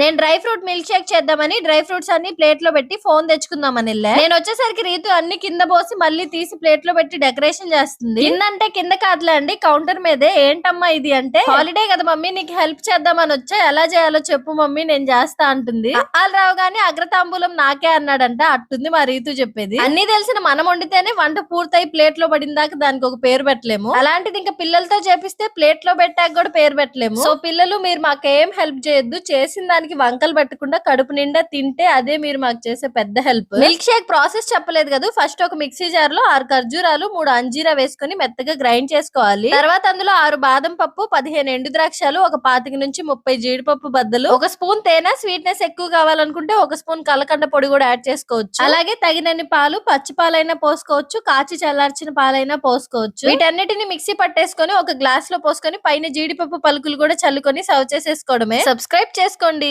నేను dry fruit milk shake చేద్దామని dry fruits అన్ని ప్లేట్లో పెట్టి ఫోన్ తెచ్చుకుందామని వెళ్ళా. నేను వచ్చేసరికి రీతు అన్ని కింద పోసి మళ్ళీ తీసి ప్లేట్లో పెట్టి డెకరేషన్ చేస్తుంది. కిందంటే కింద కాదులే అండి కౌంటర్ మీదే. ఏంటమ్మా ఇది అంటే హాలిడే కదా మమ్మీ నీకు హెల్ప్ చేద్దామని వచ్చా? ఎలా చేయాలో చెప్పు మమ్మీ నేను చేస్తా అంటుంది. వాళ్ళు రావు గానీ అగ్రతాంబూలం నాకే అన్నాడంట అట్టుంది మా రీతు చెప్పేది. అన్ని తెలిసిన మనం వండితేనే వంట పూర్తయి ప్లేట్లో పడిందాక దానికి ఒక పేరు పెట్టలేము. అలాంటిది ఇంకా పిల్లలతో చేపిస్తే ప్లేట్లో పెట్టాక కూడా పేరు పెట్టలేము. సో పిల్లలు మీరు మాకేం హెల్ప్ చేయొద్దు చేసిన దానికి వంకలు పెట్టకుండా కడుపు నిండా తింటే అదే మీరు మాకు చేసే పెద్ద హెల్ప్. మిల్క్ షేక్ ప్రాసెస్ చెప్పలేదు కదా. ఫస్ట్ ఒక మిక్సీ జార్లో ఆరు ఖర్జూరాలు మూడు అంజీరా వేసుకొని మెత్తగా గ్రైండ్ చేసుకోవాలి. తర్వాత అందులో ఆరు బాదం పప్పు పదిహేను ఎండు ద్రాక్షాలు ఒక పాతిక నుంచి ముప్పై జీడిపప్పు బద్దలు ఒక స్పూన్ తేనె స్వీట్నెస్ ఎక్కువ కావాలనుకుంటే ఒక స్పూన్ కలకండ పొడి కూడా యాడ్ చేసుకోవచ్చు. అలాగే తగినన్ని పాలు పచ్చి పాలైనా పోసుకోవచ్చు కాచి చల్లార్చిన పాలైనా పోసుకోవచ్చు. వీటన్నిటిని మిక్సీ పట్టేసుకొని ఒక గ్లాస్లో పోసుకొని పైన జీడిపప్పు పలుకులు కూడా చల్లుకొని సర్వ్ చేసేసుకోవడమే. సబ్స్క్రైబ్ చేసుకోండి.